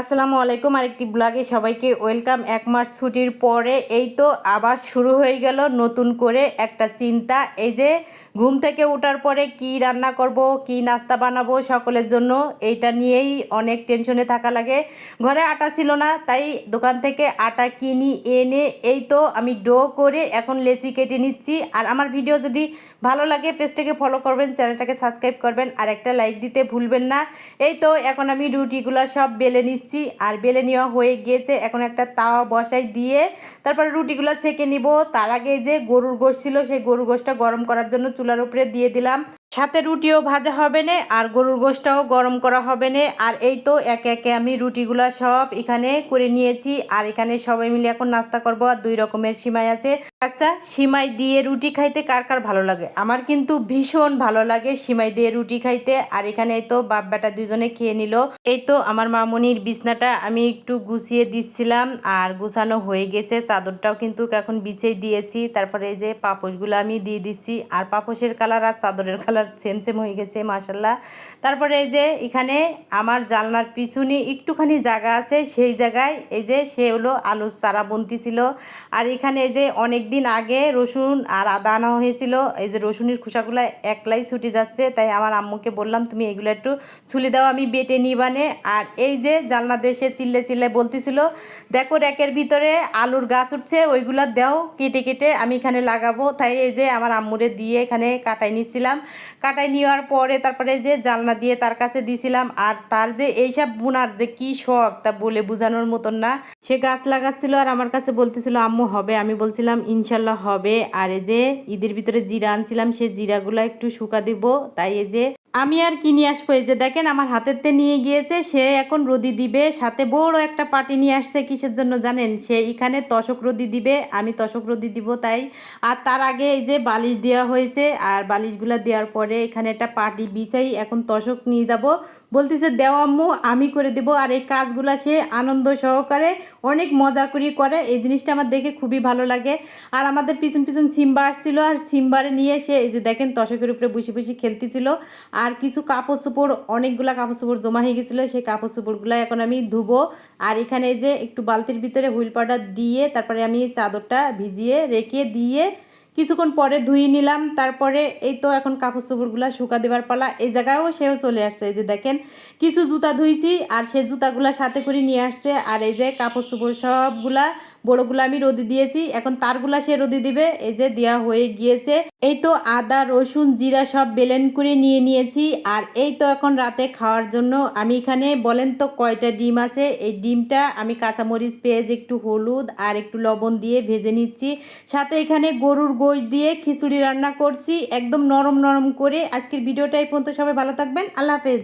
আসসালামু আলাইকুম, আরেকটি ব্লগে সবাইকে ওয়েলকাম। এক মাস ছুটির পরে এই তো আবার শুরু হয়ে গেল নতুন করে একটা চিন্তা। এই যে ঘুম থেকে ওঠার পরে কি রান্না করব, কি নাস্তা বানাবো সকলের জন্য, এইটা নিয়েই অনেক টেনশনে থাকা লাগে। ঘরে আটা ছিল না, তাই দোকান থেকে আটা কিনি, এনে এই তো আমি ডো করে এখন লেচি কেটে নিচ্ছি। আর আমার ভিডিও যদি ভালো লাগে, পেজটাকে ফলো করবেন, চ্যানেলটাকে সাবস্ক্রাইব করবেন, আর একটা লাইক দিতে ভুলবেন না। এই তো এখন আমি রুটিগুলো সব বেলে নিচ্ছি। আর বেলে নেওয়া হয়ে গিয়েছে। এখন একটা তাওয়া বসাই দিয়ে তারপরে রুটিগুলো ছেঁকে নিব। তার আগে যে গরুর গোশ ছিল, সেই গরুর গোশটা গরম করার জন্য চুলার উপরে দিয়ে দিলাম। সাথে রুটিও ভাজা হবে না, আর গরুর গোশটাও গরম করা হবে না। আর এই তো একে একে আমি রুটিগুলো সব এখানে করে নিয়েছি, আর এখানে সবাই মিলে এখন নাস্তা করব, আর দুই রকমের সিমাই আছে। আচ্ছা সিমাই দিয়ে রুটি খাইতে কার কার ভালো লাগে? আমার কিন্তু ভীষণ ভালো লাগে সিমাই দিয়ে রুটি খাইতে, আর এখানে এই তো বাপ বেটা দুজনে খেয়ে নিল। এই তো আমার মামনির বিছনাটা আমি একটু গুছিয়ে দিচ্ছিলাম, আর গুছানো হয়ে গেছে। চাদরটাও কিন্তু এখন বিছিয়ে দিয়েছি, তারপরে এই যে পাপোশগুলো আমি দিয়ে দিচ্ছি, আর পাপোশের কালার আর চাদরের কালার সেম সেম হয়ে গেছে মাসাল্লাহ তারপরে এই যে এখানে আমার জানলার পিছনে একটুখানি জায়গা আছে, সেই জায়গায় এই যে সে হলো আলুর চারা বুনতি ছিল। আর এখানে এই যে অনেক দিন আগে রসুন আর আদা আনা হয়েছিল, এই যে রসুনের খোসাগুলো একলাই ছুটে যাচ্ছে, তাই আমার আম্মুকে বললাম, তুমি এগুলো একটু ছুলে দাও, আমি বেটে নিবানে আর এই যে জানলা দেশে চিল্লে চিল্লে বলতেছিল, দেখো র্যাকের ভিতরে আলুর গাছ উঠছে, ওইগুলো দাও, কেটে কেটে আমি এখানে লাগাবো। তাই এই যে আমার আম্মুরে দিয়ে এখানে কাটাই নিচ্ছিলাম। কাটাই নেওয়ার পরে তারপরে যে জালনা দিয়ে তার কাছে দিছিলাম, আর তার যে এইসব বোনার যে কি শখ তা বলে বোঝানোর মতন না। সে গাছ লাগাচ্ছিল আর আমার কাছে বলতেছিল, আম্মু, হবে। আমি বলছিলাম, ইনশাল্লাহ হবে। আর এই যে ঈদের ভিতরে জিরা আনছিলাম, সে জিরাগুলো একটু শুকা দিব। তাই এই যে আমি আর কি নিয়ে আসব? এই যে দেখেন আমার হাতের হাতেরতে নিয়ে গিয়েছে, সে এখন রদি দিবে, সাথে বড় একটা পার্টি নিয়ে আসছে, কিসের জন্য জানেন? সে এখানে তশক রদি দিবে, আমি তশক রদি দিব তাই। আর তার আগে এই যে বালিশ দেওয়া হয়েছে, আর বালিশগুলো দেওয়ার পরে এখানে একটা পার্টি বিছাই এখন তশক নিয়ে যাব। বলতেছে দেওয়া আম্মু, আমি করে দেব। আর এই কাজগুলো সে আনন্দ সহকারে অনেক মজা করি করে। এই জিনিসটা আমার দেখে খুবই ভালো লাগে। আর আমাদের পিছন পিছন সিম্বা আসছিল, আর সিম্বারে নিয়ে এসে এই যে দেখেন তশকের উপরে বসে বসে খেলতেছিল। আর কিছু কাপড় চোপড়, অনেকগুলা কাপড় চোপড় জমা হয়ে গেছিল, সেই কাপড় চোপড়গুলো এখন আমি ধুবো। আর এখানে যে একটু বালতির ভিতরে হুইল পাউডার দিয়ে, তারপরে আমি চাদরটা ভিজিয়ে রেখে দিয়ে কিছুক্ষণ পরে ধুয়ে নিলাম, তারপরে এই তো এখন কাপড় চোপড়গুলো শুকা দেবার পালা। এই জায়গায়ও সেও চলে আসছে, এই যে দেখেন, কিছু জুতা ধুইছি আর সেই জুতাগুলা সাথে করে নিয়ে আসছে। আর এই যে কাপড় চোপড় সবগুলা বড়গুলো আমি রোদি দিয়েছি, এখন তারগুলা সে রোদি দিবে, এই যে দেওয়া হয়ে গিয়েছে। এই তো আদা, রসুন, জিরা সব বেলেন করে নিয়ে নিয়েছি, আর এই তো এখন রাতে খাওয়ার জন্য আমি এখানে বলেন তো কয়টা ডিম আছে, এই ডিমটা আমি কাঁচামরিচ, পেঁয়াজ, একটু হলুদ আর একটু লবণ দিয়ে ভেজে নিচ্ছি। সাথে এখানে গরুর গোশ দিয়ে খিচুড়ি রান্না করছি, একদম নরম নরম করে। আজকের ভিডিওটা এই পর্যন্ত, সবাই ভালো থাকবেন, আল্লাহ হাফেজ।